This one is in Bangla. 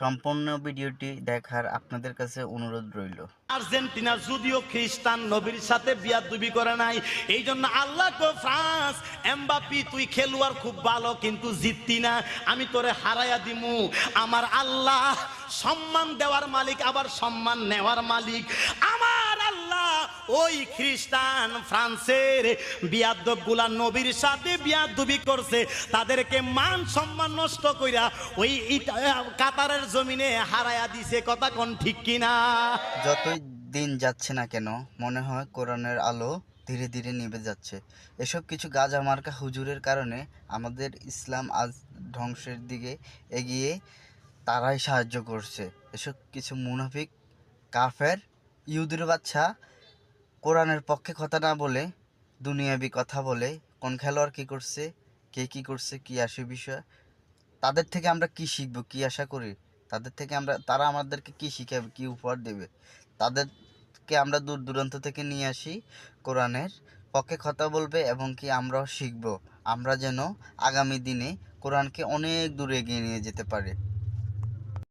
সম্পূর্ণ ভিডিওটি দেখার আপনাদের কাছে অনুরোধ রইল। আর্জেন্টিনা যদিও খ্রিস্টান নবীর সাথে বিয়াদুবি করে নাই এই জন্য আল্লাহ কো ফ্রান্স এমবাপি তুই খেলোয়ার খুব ভালো, কিন্তু জিততি না। আমি তোরে হারাইয়া দিমু। আমার আল্লাহ সম্মান দেওয়ার মালিক, আবার সম্মান নেওয়ার মালিক। আমার ওই খ্রিস্টান ফ্রান্সের বিয়াদবগুলা নবীর সাথে বিয়াদুবি করছে, তাদেরকে মান সম্মান নষ্ট কইরা ওই কাতারের জমিনে হারাইয়া দিছে, কথা কোন ঠিক কিনা? যতই দিন যাচ্ছে না কেন, মনে হয় কোরআনের আলো ধীরে ধীরে নিভে যাচ্ছে। এসব কিছু গাজা মার্কা হুজুরের কারণে আমাদের ইসলাম আজ ধ্বংসের দিকে এগিয়ে তারাই সাহায্য করছে। এসব কিছু মুনাফিক, কাফের, ইহুদির বাচ্চা কোরআনের পক্ষে কথা না বলে, দুনিয়াবি কথা বলে, কোন খেলোয়াড় কী করছে, কে কী করছে, কী আসে বিষয়, তাদের থেকে আমরা কি শিখব, কি আশা করি, তাদের থেকে আমরা, তারা আমাদেরকে কি শিখাবে, কি উপহার দেবে, তাদেরকে আমরা দূর দূরান্ত থেকে নিয়ে আসি কোরআনের পক্ষে কথা বলবে এবং কি আমরাও শিখব, আমরা যেন আগামী দিনে কোরআনকে অনেক দূরে এগিয়ে নিয়ে যেতে পারি।